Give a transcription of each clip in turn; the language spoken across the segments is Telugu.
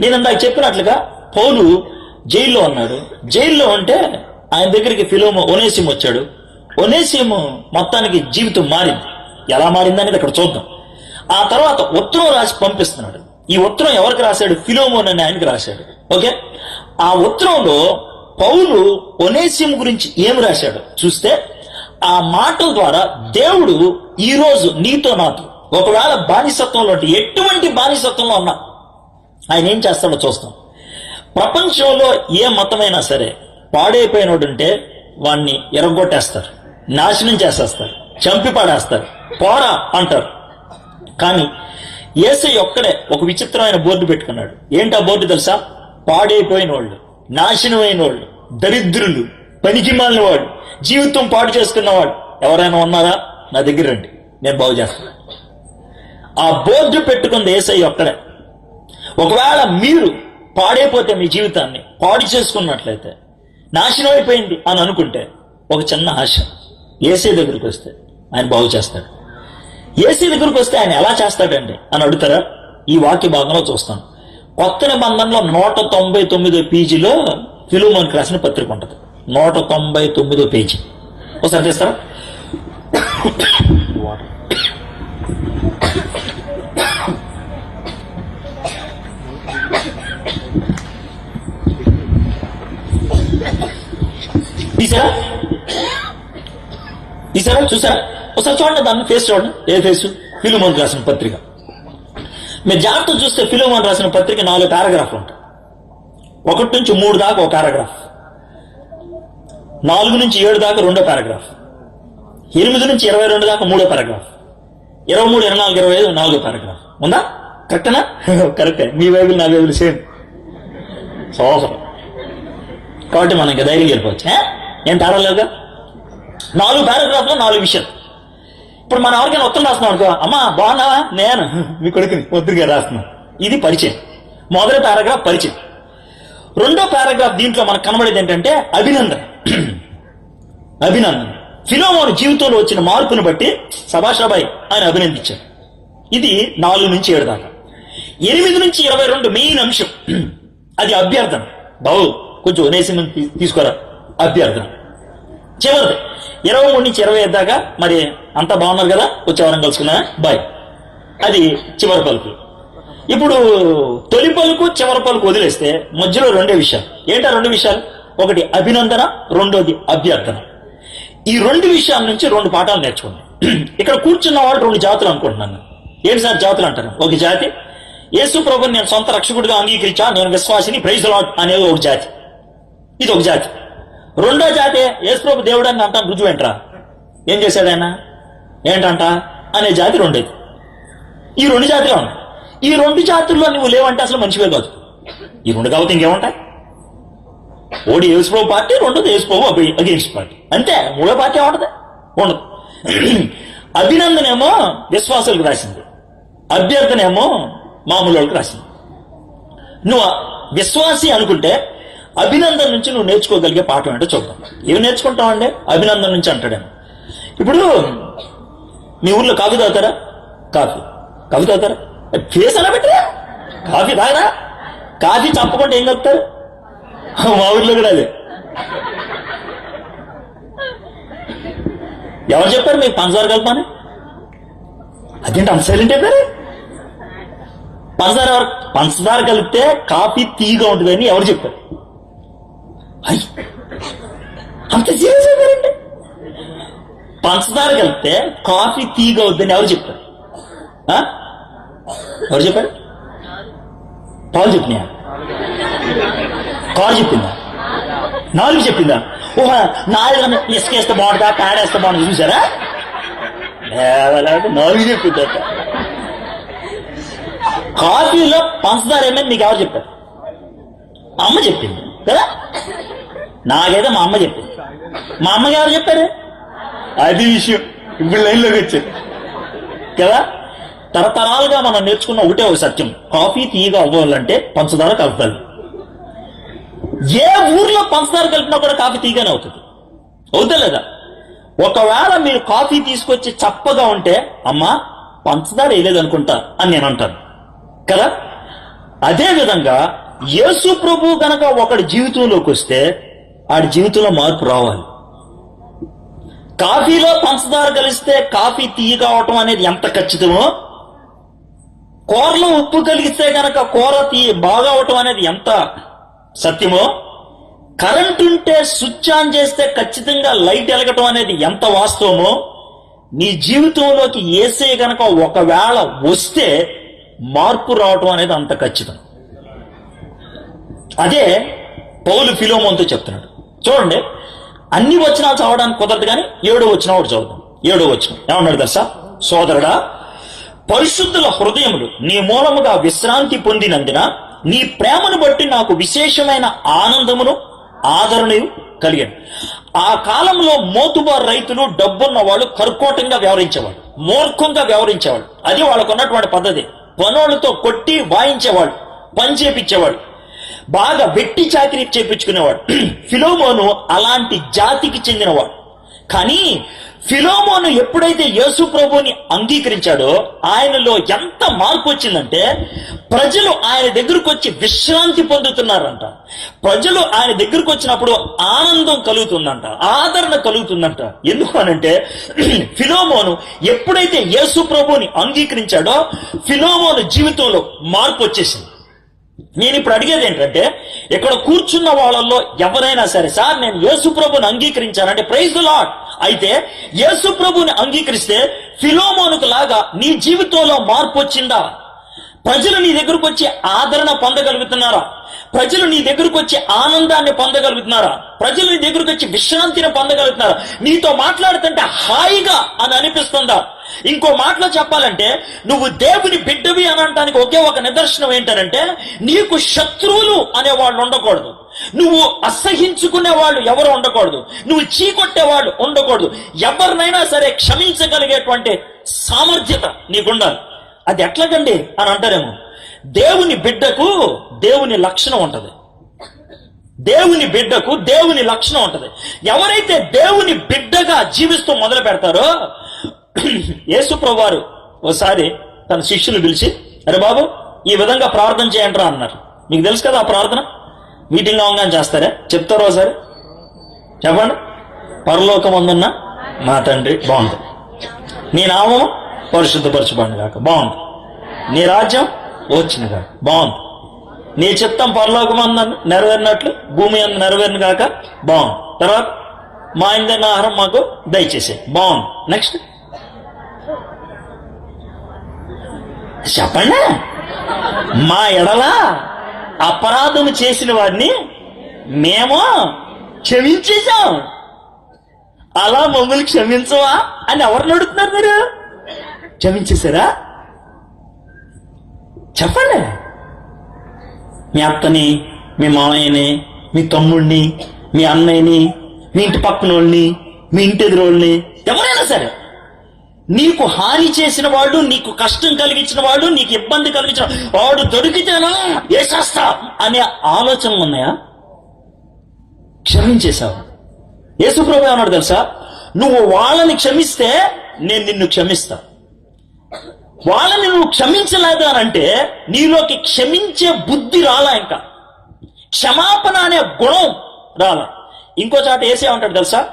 నేను ఇందాక చెప్పినట్లుగా పౌలు జైల్లో ఉన్నాడు. జైల్లో ఉంటే ఆయన దగ్గరికి ఫిలోమో ఒనేసిం వచ్చాడు. ఒనేసిము మొత్తానికి జీవితం మారింది. ఎలా మారింది అనేది అక్కడ చూద్దాం. ఆ తర్వాత ఉత్తరం రాసి పంపిస్తున్నాడు. ఈ ఉత్తరం ఎవరికి రాశాడు? ఫిలోమోన్ అని ఆయనకి రాశాడు. ఓకే? ఆ ఉత్తరంలో పౌలు ఒనేసిం గురించి ఏం రాశాడు? చూస్తే ఆ మాటల ద్వారా దేవుడు ఈ రోజు నీతో నాతో. ఒకవేళ బానిసత్వంలో ఉంటే ఎటువంటి బానిసత్వంలో ఉన్నా ఆయన ఏం చేస్తాడో చూస్తాం. ప్రపంచంలో ఏ మతమైనా సరే పాడైపోయినోడు ఉంటే వాణ్ణి ఎరగొట్టేస్తారు నాశనం చేసేస్తారు చంపి పాడేస్తారు పోరా అంటారు. కానీ ఏసై ఒక్కడే ఒక విచిత్రమైన బోర్డు పెట్టుకున్నాడు. ఏంటి ఆ బోర్డు తెలుసా? పాడైపోయిన వాళ్ళు నాశనమైన వాళ్ళు దరిద్రులు పనికి వాడు జీవితం పాడు చేసుకున్నవాడు ఎవరైనా ఉన్నారా? నా దగ్గర రండి నేను బాగు చేస్తాను. ఆ బోర్డు పెట్టుకుంది ఏసై ఒక్కడే. ఒకవేళ మీరు పాడైపోతే మీ జీవితాన్ని పాడు చేసుకున్నట్లయితే నాశనం అయిపోయింది అని అనుకుంటే ఒక చిన్న ఆశ. ఏసీ దగ్గరికి వస్తే ఆయన బాగు చేస్తాడు. ఏసీ దగ్గరికి వస్తే ఆయన ఎలా చేస్తాడండి అని అడుగుతారా? ఈ వాక్య భాగంలో చూస్తాను. కొత్త నిబంధనలో నూట తొంభై తొమ్మిదో పేజీలో ఫిలోమోన్కి రాసిన పత్రిక ఉంటుంది. నూట తొంభై తొమ్మిదో పేజీ. ఒకసారి చేస్తారా తీసారా? తీసారా? చూసారా? ఒకసారి చూడండి దాన్ని ఫేస్ చూడండి. ఏ ఫేస్ ఫిలోమోన్ రాసిన పత్రిక. మీరు జాగ్రత్త చూస్తే ఫిలోమోన్ రాసిన పత్రిక నాలుగు పారాగ్రాఫ్లు ఉంటాయి. ఒకటి నుంచి మూడు దాకా ఒక పారాగ్రాఫ్ నాలుగు నుంచి ఏడు దాకా రెండో పారాగ్రాఫ్ ఎనిమిది నుంచి ఇరవై రెండు దాకా మూడో పారాగ్రాఫ్ ఇరవై మూడు ఇరవై నాలుగు ఇరవై ఐదు నాలుగో పారాగ్రాఫ్ ఉందా? కరెక్టేనా కరెక్టే మీ బైబిల్ నా బైబిల్ సేమ్ సోసరం కాబట్టి మనం ఇంకా ధైర్యం వెళ్ళిపోవచ్చు నేను ఏం నాలుగు పారాగ్రాఫ్లో నాలుగు విషయాలు. ఇప్పుడు మనం ఎవరికైనా ఉత్తరం రాస్తున్నాం అనుకో అమ్మా బాగున్నావా? నేను. మీ కొడుకుని వద్దుగా రాస్తున్నాను ఇది పరిచయం. మొదటి పారాగ్రాఫ్ పరిచయం. రెండో పారాగ్రాఫ్ దీంట్లో మనకు కనబడేది ఏంటంటే అభినందన. అభినందన. ఫిలోమోను జీవితంలో వచ్చిన మార్పును బట్టి సభాషాబాయ్ ఆయన అభినందించారు. ఇది నాలుగు నుంచి ఏడు దాకా. ఎనిమిది నుంచి ఇరవై రెండు మెయిన్ అంశం. అది అభ్యర్థన. బావు కొంచెం ఉనేసి తీసుకురా. అభ్యర్థన. చివరిది. ఇరవై మూడు నుంచి ఇరవై ఐదు దాకా మరి అంతా బాగున్నారు కదా? వచ్చే వారం కలుసుకున్నా బాయ్. అది చివరి పలుకు. ఇప్పుడు తొలి పలుకు చివరి పలుకు వదిలేస్తే మధ్యలో రెండే విషయాలు. ఏంటా రెండు విషయాలు? ఒకటి అభినందన రెండోది అభ్యర్థన. ఈ రెండు విషయాల నుంచి రెండు పాఠాలు నేర్చుకోండి. ఇక్కడ కూర్చున్న వాళ్ళు రెండు జాతులు అనుకుంటున్నాను. ఏంటి సార్ జాతులు అంటారు? ఒక జాతి యేసు ప్రభుని నేను సొంత రక్షకుడిగా అంగీకరించా నేను విశ్వాసిని ప్రైజ్ లాడ్ అనేది ఒక జాతి. ఇది ఒక జాతి. రెండో జాతి యేసు ప్రభు దేవుడు అని అంటాను రుజువు ఏంట్రా ఏం చేశాడు ఆయన? ఏంటంట? అనే జాతి రెండేది. ఈ రెండు జాతులే ఉన్నాయి. ఈ రెండు జాతుల్లో నువ్వు లేవంటే అసలు మంచివే కాదు. ఈ రెండు కాబట్టి ఇంకేముంటాయి? ఓడి యేసుప్రభు పార్టీ రెండోది యేసుప్రభు అగేన్స్ట్ పార్టీ అంతే మూడో పార్టీ ఏముంటది? ఉండదు. అభినందనేమో విశ్వాసాలకు రాసింది. అభ్యర్థనేమో మామూలు వాళ్ళకి రాసింది నువ్వు విశ్వాసి అనుకుంటే అభినందన్ నుంచి నువ్వు నేర్చుకోగలిగే పాఠం అంటే చూద్దాం. ఏమి నేర్చుకుంటావండి అభినందన్ నుంచి అంటాడేమో. ఇప్పుడు మీ ఊర్లో కాఫీ తాగుతారా? కాఫీ. కాఫీ తాగుతారా? ఫేస్ అలా పెట్టరా? కాఫీ తాగరా? కాఫీ చప్పకుండా ఏం కలుపుతారు? మా ఊర్లో కూడా అదే. ఎవరు చెప్పారు మీకు పంచదార కలపని అదేంటి అంత సైలెంట్ అయిపోయారు? పంచదార పంచదార కలిపితే కాఫీ తీగా ఉంటుందని ఎవరు చెప్పారు? అయ్! అంత సీరియస్ అయిపోయారండి పంచదార కలిపితే కాఫీ తీగా అవుద్దని ఎవరు చెప్పారు? ఆ? ఎవరు చెప్పారు? పాలు చెప్పినాయా కారు చెప్పిందా నాలుగు చెప్పిందా? ఓహా నాలుగు ఇసుకేస్తే బాగుంటుందా? పేడేస్తే బాగుంటుంది? చూసారా? నాలుగు చెప్పిందట. కాఫీలో పంచదార ఏమని మీకు ఎవరు చెప్పారు? మా అమ్మ చెప్పింది కదా? నాకైతే మా అమ్మ చెప్పింది. మా అమ్మకి ఎవరు చెప్పారు? అది విషయం. ఇప్పుడు లైన్లోకి వచ్చారు కదా? తరతరాలుగా మనం నేర్చుకున్న ఒకటే ఒక సత్యం. కాఫీ తీయగా అవ్వాలంటే పంచదార కలపాలి ఏ ఊర్లో పంచదార కలిపినా కూడా కాఫీ తీగానే అవుతుంది. అవుతా లేదా? ఒకవేళ మీరు కాఫీ తీసుకొచ్చి చప్పగా ఉంటే అమ్మా పంచదార వేయలేదు అనుకుంటా అని నేను అంటాను. కదా? అదే విధంగా యేసు ప్రభు గనక ఒకడి జీవితంలోకి వస్తే ఆడి జీవితంలో మార్పు రావాలి. కాఫీలో పంచదార కలిస్తే కాఫీ తీయగా అవటం అనేది ఎంత ఖచ్చితమో కూరలో ఉప్పు కలిగిస్తే గనక కూర తీ బాగా అవటం అనేది ఎంత సత్యమో కరెంట్ ఉంటే స్విచ్ ఆన్ చేస్తే ఖచ్చితంగా లైట్ వెలగటం అనేది ఎంత వాస్తవమో నీ జీవితంలోకి ఏసే గనక ఒకవేళ వస్తే మార్పు రావటం అనేది అంత ఖచ్చితం. అదే పౌలు ఫిలోమోన్తో చెప్తున్నాడు. చూడండి అన్ని వచనాలు చదవడానికి కుదరదు కానీ ఏడో వచ్చిన ఒకటి చదువుతాం ఏడో వచ్చిన ఏమన్నాడు తెలుసా? సోదరుడా పరిశుద్ధుల హృదయములు నీ మూలముగా విశ్రాంతి పొందినందున నీ ప్రేమను బట్టి నాకు విశేషమైన ఆనందమును ఆదరణయు కలిగాను. ఆ కాలంలో మోతుబారు రైతులు డబ్బున్న వాళ్ళు కర్కోటంగా వ్యవహరించేవాళ్ళు మూర్ఖంగా వ్యవహరించేవాళ్ళు. అది వాళ్ళకున్నటువంటి పద్ధతి. పనులతో కొట్టి వాయించేవాడు పని చేపించేవాడు బాగా వెట్టి చాకరీ చేపించుకునేవాడు. ఫిలోమోను అలాంటి జాతికి చెందినవాడు. కానీ ఫిలోమోను ఎప్పుడైతే యేసు ప్రభుని అంగీకరించాడో ఆయనలో ఎంత మార్పు వచ్చిందంటే ప్రజలు ఆయన దగ్గరకు వచ్చి విశ్రాంతి పొందుతున్నారంట. ప్రజలు ఆయన దగ్గరకు వచ్చినప్పుడు ఆనందం కలుగుతుందంట ఆదరణ కలుగుతుందంట. ఎందుకు అనంటే ఫిలోమోను ఎప్పుడైతే యేసు ప్రభుని అంగీకరించాడో ఫిలోమోను జీవితంలో మార్పు వచ్చేసింది. నేను ఇప్పుడు అడిగేది ఏంటంటే ఇక్కడ కూర్చున్న వాళ్ళల్లో ఎవరైనా సరే సార్ నేను యేసు ప్రభుని అంగీకరించానంటే ప్రైజ్ లాట్ అయితే యేసు ప్రభుని అంగీకరిస్తే ఫిలోమోనుకు లాగా నీ జీవితంలో మార్పు వచ్చిందా? ప్రజలు నీ దగ్గరకు వచ్చి ఆదరణ పొందగలుగుతున్నారా? ప్రజలు నీ దగ్గరకు వచ్చి ఆనందాన్ని పొందగలుగుతున్నారా? ప్రజలు నీ దగ్గరకు వచ్చి విశ్రాంతిని పొందగలుగుతున్నారా? నీతో మాట్లాడుతుంటే హాయిగా అని అనిపిస్తుందా? ఇంకో మాటలో చెప్పాలంటే నువ్వు దేవుని బిడ్డవి అని అనడానికి ఒకే ఒక నిదర్శనం ఏంటంటే నీకు శత్రువులు అనే వాళ్ళు ఉండకూడదు. నువ్వు అసహించుకునే వాళ్ళు ఎవరు ఉండకూడదు. నువ్వు చీకొట్టే వాళ్ళు ఉండకూడదు. ఎవరినైనా సరే క్షమించగలిగేటువంటి సామర్థ్యత నీకుండాలి. అది ఎట్లాగండి అని అంటారేమో. దేవుని బిడ్డకు దేవుని లక్షణం ఉంటది. దేవుని బిడ్డకు దేవుని లక్షణం ఉంటది. ఎవరైతే దేవుని బిడ్డగా జీవిస్తూ మొదలు పెడతారో యేసుప్రభు వారు ఓసారి తన శిష్యులు పిలిచి అరే బాబు ఈ విధంగా ప్రార్థన చేయండిరా అన్నారు. మీకు తెలుసు కదా ఆ ప్రార్థన? మీటింగ్ అవగానే చేస్తారా? చెప్తారో సరే చెప్పండి. పరలోకం అందున్న మా తండ్రి బాగుంది. నీ నామం పరిశుద్ధపరచబడి కాక బాగుంది. నీ రాజ్యం వచ్చిన కాక బాగుంది. నీ చిత్తం పరలోకం అంద నెరవేరినట్లు భూమి అంద నెరవేరిన కాక బాగుంది. తర్వాత మా ఇందైన ఆహారం మాకు దయచేసే బాగుంది. నెక్స్ట్ చెప్పండి. మా ఎడలా అపరాధము చేసిన వాడిని మేము క్షమించేశాం. అలా మమ్మల్ని క్షమించవా అని ఎవరిని అడుగుతున్నారు మీరు? క్షమించేశారా? చెప్పండి. మీ అత్తని మీ మామయ్యని మీ తమ్ముడిని మీ అన్నయ్యని మీ ఇంటి పక్కన వాళ్ళని మీ ఇంటి ఎదురోళ్ళని ఎవరైనా సరే నీకు హాని చేసిన వాడు నీకు కష్టం కలిగించిన వాడు నీకు ఇబ్బంది కలిగించిన వాడు. దొరికితేనా? వేసేస్తా అనే ఆలోచనలు ఉన్నాయా? క్షమించేశావు. యేసుప్రభు అన్నాడు తెలుసా? నువ్వు వాళ్ళని క్షమిస్తే నేను నిన్ను క్షమిస్తా. వాళ్ళని నువ్వు క్షమించలేదు అని అంటే నీలోకి క్షమించే బుద్ధి రాలా ఇంకా. క్షమాపణ అనే గుణం రాలా. ఇంకో చాట వేసేమంటాడు తెలుసా?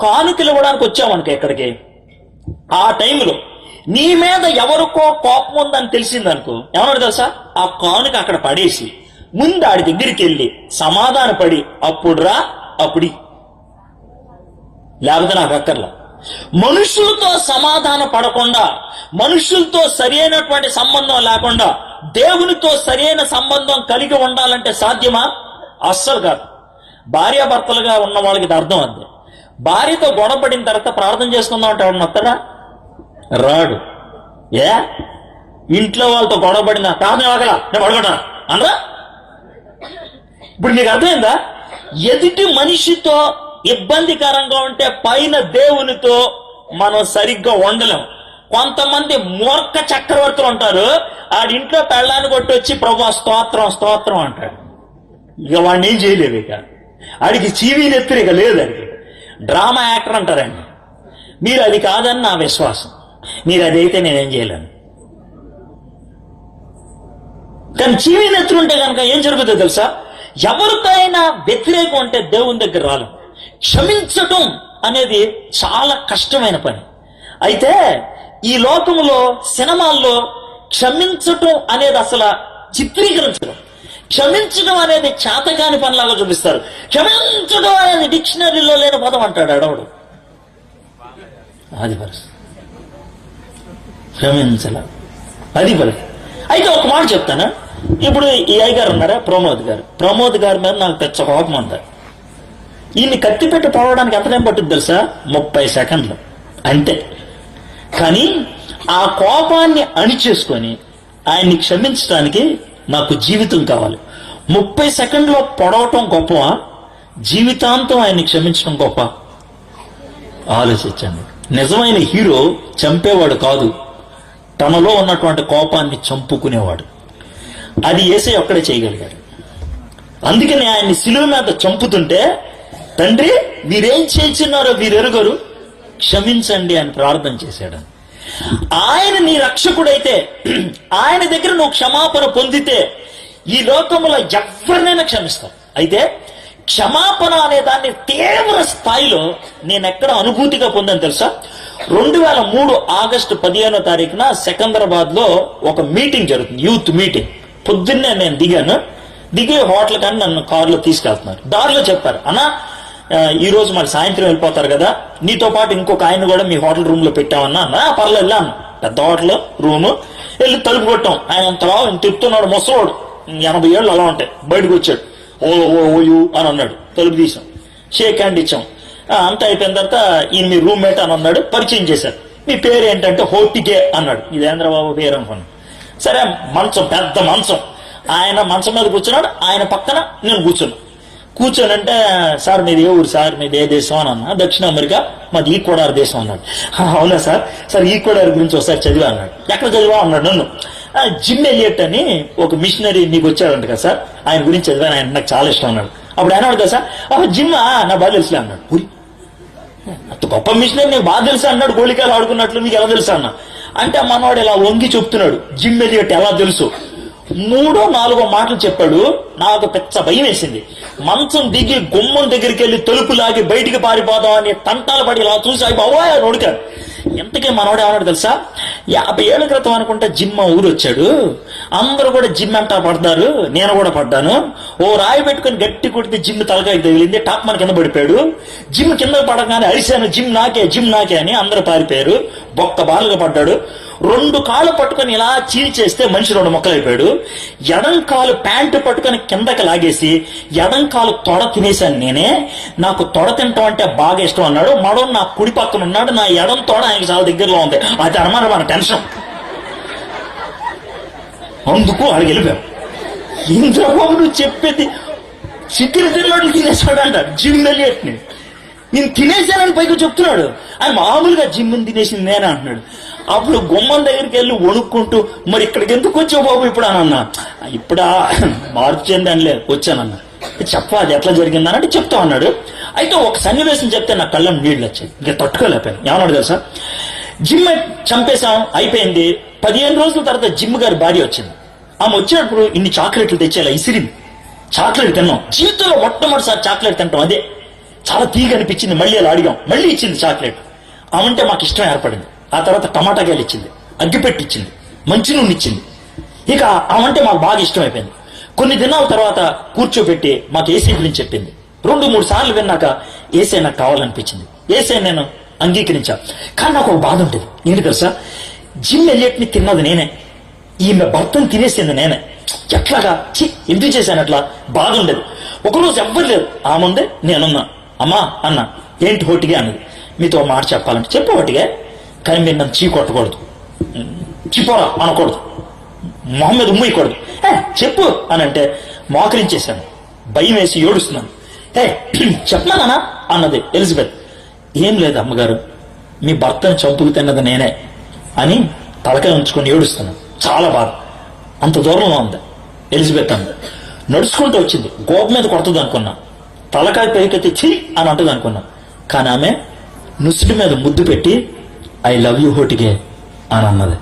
కానుకలు ఇవ్వడానికి వచ్చామనుకో ఇక్కడికి ఆ టైంలో నీ మీద ఎవరికో కోపం ఉందని తెలిసిందనుకో ఏమన్నాడు తెలుసా? ఆ కానుక అక్కడ పడేసి ముందు ఆడి దగ్గరికి వెళ్ళి సమాధాన పడి అప్పుడు రా అప్పుడి లేకపోతే నాకు అక్కర్లా. మనుషులతో సమాధాన పడకుండా మనుషులతో సరైనటువంటి సంబంధం లేకుండా దేవునితో సరైన సంబంధం కలిగి ఉండాలంటే సాధ్యమా? అస్సలు కాదు. భార్యాభర్తలుగా ఉన్న వాళ్ళకి అర్థం అంతే. భార్యతో గొడవ పడిన తర్వాత ప్రార్థన చేసుకుందాం అంటే ఎవడన్నా రాడు. ఏ? ఇంట్లో వాళ్ళతో గొడవ పడిన ప్రార్థన వాగలా నేను పడగొట్టా అనరా ఇప్పుడు మీకు అర్థమైందా? ఎదుటి మనిషితో ఇబ్బందికరంగా ఉంటే పైన దేవునితో మనం సరిగ్గా ఉండలేం కొంతమంది మూర్ఖ చక్రవర్తులు ఉంటారు ఆడింట్లో పెళ్ళాన్ని కొట్టి వచ్చి ప్రభా స్తోత్రం స్తోత్రం అంటాడు. ఇక వాడిని ఏం చేయలేదు ఇక. ఆడికి చీవీ నెత్తిరి ఇక లేదు ఆడికి. డ్రామా యాక్టర్ అంటారండి. మీరు అది కాదని నా విశ్వాసం. మీరు అదైతే నేనేం చేయలేను. కానీ చీవి నెత్తులు ఉంటే కనుక ఏం జరుగుతుందో తెలుసా? ఎవరితో అయినా వ్యతిరేకం అంటే దేవుని దగ్గర రాలు. క్షమించటం అనేది చాలా కష్టమైన పని. అయితే ఈ లోకంలో సినిమాల్లో క్షమించటం అనేది అసలు చిత్రీకరించడం. క్షమించడం అనేది చేతకాని పనిలాగా చూపిస్తారు. క్షమించడం అనేది డిక్షనరీలో లేని పదం అంటాడు అడవుడు అది పరిస్థితి క్షమించల. అది పరిస్థితి అయితే ఒక మాట చెప్తాను? ఇప్పుడు ఈ అయ్య గారు ఉన్నారా? ప్రమోద్ గారు. ప్రమోద్ గారి మీద నాకు తెచ్చ కోపం ఉంది ఈయన్ని కత్తి పెట్టి పోవడానికి ఎంత టైం పట్టుద్ది తెలుసా? ముప్పై సెకండ్లు. అంతే. కానీ ఆ కోపాన్ని అణిచేసుకొని ఆయన్ని క్షమించడానికి నాకు జీవితం కావాలి. ముప్పై సెకండ్లో పొడవటం గొప్ప జీవితాంతం ఆయన్ని క్షమించడం గొప్ప? ఆలోచించండి. నిజమైన హీరో చంపేవాడు కాదు. తనలో ఉన్నటువంటి కోపాన్ని చంపుకునేవాడు. అది ఏసై ఒక్కడే చేయగలిగాడు. అందుకని ఆయన్ని సిలువ మీద చంపుతుంటే తండ్రి వీరేం చేయించున్నారో వీరెరుగరు క్షమించండి అని ప్రార్థన చేశాడు. ఆయన నీ రక్షకుడైతే ఆయన దగ్గర నువ్వు క్షమాపణ పొందితే ఈ లోకంలో ఎవరినైనా క్షమిస్తావు అయితే క్షమాపణ అనే దాన్ని తీవ్ర స్థాయిలో నేను ఎక్కడ అనుభూతిగా పొందాను తెలుసా? రెండు వేల మూడు ఆగస్టు పదిహేనో తారీఖున సికంద్రాబాద్లో ఒక మీటింగ్ జరుగుతుంది యూత్ మీటింగ్. పొద్దున్నే నేను దిగాను. దిగే హోటల్ కానీ నన్ను కారులో తీసుకెళ్తున్నారు. దారిలో చెప్పారు అన్నా ఈ రోజు మరి సాయంత్రం వెళ్ళిపోతారు కదా నీతో పాటు ఇంకొక ఆయన కూడా మీ హోటల్ రూమ్లో పెట్టామన్నా. అన్నా పర్లేదు వెళ్ళాను పెద్ద హోటల్ రూమ్ వెళ్ళి తలుపు కొట్టాం. ఆయన అంతలా తిప్పుతున్నాడు ముసలోడు. ఎనభై ఏళ్ళు అలా ఉంటాయి. బయటకు వచ్చాడు. ఓ ఓ ఓయు అని అన్నాడు. తలుపు తీసాం షేక్ హ్యాండ్ ఇచ్చాం. అంతా అయిపోయిన తర్వాత ఈయన మీ రూమ్మేట్ అని అన్నాడు. పరిచయం చేశారు. మీ పేరు ఏంటంటే హోటికే అన్నాడు. ఇదేంద్ర బాబు పేరు అనుకున్నాను. సరే మంచం పెద్ద మంచం. ఆయన మంచం మీద కూర్చున్నాడు. ఆయన పక్కన నేను కూర్చున్నాను కూర్చోనంటే సార్ మీది ఏ ఊరు? సార్ మీది ఏ దేశం? అని అన్నా. దక్షిణ అమెరికా మాది ఈక్వడార్ దేశం అన్నాడు. అవునా సార్? సార్ ఈక్వడార్ గురించి ఒకసారి చదివా అన్నాడు. ఎక్కడ చదివా? అన్నాడు నన్ను. జిమ్ ఎలియట్ అని ఒక మిషనరీ నీకు వచ్చాడంట కదా సార్. ఆయన గురించి చదివాను ఆయన నాకు చాలా ఇష్టం అన్నాడు. అప్పుడు ఆయన కదా సార్ "ఆ, జిమ్ ఆ, నా బాగా తెలుసులే అన్నాడు. "ఉరి, అంత గొప్ప మిషనరీ నీకు బాగా తెలుసా అన్నాడు గోళికాయలు ఆడుకున్నట్లు నీకు ఎలా తెలుసా అన్న? అంటే మనవాడు ఇలా వంగి చెప్తున్నాడు జిమ్ ఎలియట్ ఎలా తెలుసు? మూడో నాలుగో మాటలు చెప్పాడు నాకు పెద్ద భయం వేసింది. మంచం దిగి గుమ్మం దగ్గరికి వెళ్ళి తలుపు లాగి బయటికి పారిపోదాం అని తంటాలు పడి ఇలా చూసి అవి బావా అని ఉడికాడు ఎంతకీ మనవాడు ఏమన్నాడు తెలుసా? యాభై ఏళ్ళ క్రితం అనుకుంటే జిమ్ ఊరు వచ్చాడు అందరూ కూడా జిమ్ అంటా పడతారు. నేను కూడా పడ్డాను. ఓ రాయి పెట్టుకొని గట్టి కొడితే జిమ్ తలకాయ తగిలింది టాప్ మన కింద పడిపోయాడు. జిమ్ కింద పడగానే అరిశాను. జిమ్ నాకే జిమ్ నాకే అని అందరూ పారిపోయారు. బొక్క బాలుగా పడ్డాడు. రెండు కాళ్ళు పట్టుకొని ఇలా చీల్చేస్తే మనిషి రెండు మొక్కలైపోయాడు. ఎడం కాలు ప్యాంటు పట్టుకొని కిందకి లాగేసి ఎడం కాలు తొడ తినేశాను నేనే. నాకు తొడ తింటాం అంటే బాగా ఇష్టం అన్నాడు. మడో నా కుడి పక్కన ఉన్నాడు. నా ఎడం తొడ ఆయనకి చాలా దగ్గరలో ఉంది. అది అనమాట మన టెన్షన్. అందుకు అడిగి వెళ్ళిపోయాం. ఇంద్రబాబు నువ్వు చెప్పేది చికెన్ తిన్నాడు తినేసాడు అంట జిమ్ ఎలియట్ని నేను తినేశానని పైకి చెప్తున్నాడు. ఆయన మామూలుగా జిమ్ తినేసింది నేనే అంటున్నాడు. అప్పుడు గుమ్మం దగ్గరికి వెళ్ళి వణుక్కుంటూ మరి ఇక్కడికి ఎందుకు వచ్చావు బాబు ఇప్పుడు? అని అన్నా ఇప్పుడా మార్పు చెందానులే వచ్చానన్నా. చెప్ప అది ఎట్లా జరిగిందని చెప్తా అన్నాడు. అయితే ఒక సన్నివేశం చెప్తే నా కళ్ళం నీళ్ళు వచ్చాయి ఇంకా తట్టుకోలేకపోయాను. ఏమన్నాడు తెలుసా? జిమ్ చంపేశాం అయిపోయింది. పదిహేను రోజుల తర్వాత జిమ్ గారి భార్య వచ్చింది. ఆమె వచ్చినప్పుడు ఇన్ని చాక్లెట్లు తెచ్చేలా ఇసిరింది. చాక్లెట్ తిన్నాం. జీవితంలో మొట్టమొదటిసారి చాక్లెట్ తింటాం అదే. చాలా తీగ అనిపించింది మళ్ళీ అలా అడిగాం. మళ్ళీ ఇచ్చింది చాక్లెట్. ఆమంటే మాకు ఇష్టం ఏర్పడింది. ఆ తర్వాత టమాటా గేలు ఇచ్చింది అగ్గిపెట్టి ఇచ్చింది మంచి నూనె ఇచ్చింది. ఇక ఆమంటే మాకు బాగా ఇష్టం అయిపోయింది కొన్ని దినాల తర్వాత కూర్చోబెట్టి మాకు ఏసీ గురించి చెప్పింది. రెండు మూడు సార్లు విన్నాక ఏసీ నాకు కావాలనిపించింది. ఏసీ నేను అంగీకరించా. కానీ నాకు ఒక బాధ ఉంటుంది. ఏంటి తెలుసా? జిమ్ ఎలియట్ని తిన్నది నేనే. ఈమె భర్తను తినేసింది నేనే. ఎట్లాగా? చి ఎందుకు చేశాను అట్లా? బాధ ఉండేది. ఒకరోజు ఎవ్వరు లేదు ఆమె ముందే నేనున్నా. అమ్మా అన్న ఏంటి హోటిగా అన్నది. మీతో మాట చెప్పాలంటే చెప్పు హోటిగా. కానీ మీరు నన్ను చీ కొట్టకూడదు. చిపోరా అనకూడదు. మొహమ్మద్ ఉమ్మయ్యకూడదు ఏ చెప్పు అని అంటే మోకరించేశాను. భయం వేసి ఏడుస్తున్నాను. ఏ చెప్పనానా అన్నది ఎలిజబెత్. ఏం లేదు అమ్మగారు మీ భర్తను చంపుకు తిన్నది నేనే అని తలకాయ ఉంచుకొని ఏడుస్తున్నాను. చాలా బాధ. అంత దూరంలో ఉంది. ఎలిజబెత్ అంది. నడుచుకుంటూ వచ్చింది. గోప మీద కొడుతుంది అనుకున్నా. తలకాయ పైకెత్తి తెచ్చి అని అంటుంది అనుకున్నా. కానీ ఆమె నుసుడి మీద ముద్దు పెట్టి ఐ లవ్ యూ హోటికే అని అన్నది.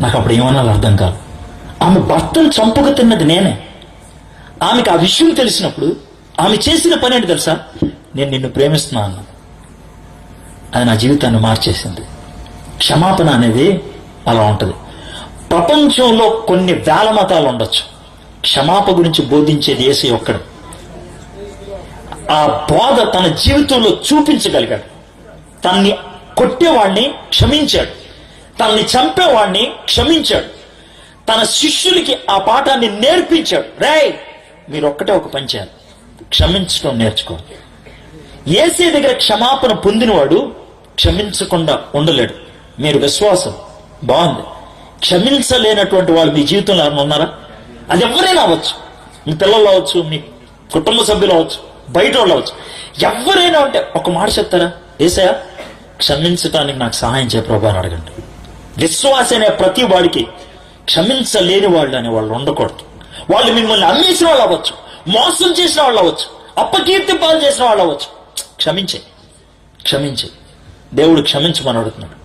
నాకు అప్పుడు ఏమన్నా అర్థం కాదు. ఆమె భర్తను చంపుకు తిన్నది నేనే. ఆమెకు ఆ విషయం తెలిసినప్పుడు ఆమె చేసిన పని ఏంటి తెలుసా? నేను నిన్ను ప్రేమిస్తున్నాను అన్నది. అది నా జీవితాన్ని మార్చేసింది. క్షమాపణ అనేది అలా ఉంటుంది. ప్రపంచంలో కొన్ని వేల మతాలు ఉండొచ్చు. క్షమాప గురించి బోధించేది ఏసీ ఒక్కడు. ఆ బోధ తన జీవితంలో చూపించగలిగాడు. తన్ని కొట్టేవాణ్ణి క్షమించాడు. తనని చంపేవాడిని క్షమించాడు. తన శిష్యులకి ఆ పాఠాన్ని నేర్పించాడు. రే మీరు ఒక్కటే ఒక పని చేయాలి. క్షమించడం నేర్చుకోవాలి ఏసీ దగ్గర క్షమాపణ పొందినవాడు క్షమించకుండా ఉండలేడు. మీరు విశ్వాసం. బాగుంది. క్షమించలేనటువంటి వాళ్ళు మీ జీవితంలో ఏమైనా ఉన్నారా? అది ఎవరైనా అవ్వచ్చు. మీ పిల్లలు అవ్వచ్చు మీ కుటుంబ సభ్యులు అవ్వచ్చు బయట వాళ్ళు అవ్వచ్చు. ఎవరైనా ఉంటే ఒక మాట చెప్తారా? ఏసయా క్షమించటానికి నాకు సహాయం చేయ ప్రభా అని అడగండి. విశ్వాస అనే ప్రతి వాడికి క్షమించలేని వాళ్ళు అనే వాళ్ళు ఉండకూడదు. వాళ్ళు మిమ్మల్ని అమ్మేసిన వాళ్ళు అవ్వచ్చు మోసం చేసిన వాళ్ళు అవ్వచ్చు అప్పకీర్తి పాలు చేసిన వాళ్ళు అవ్వచ్చు. క్షమించే క్షమించే. దేవుడు క్షమించమని అడుగుతున్నాడు.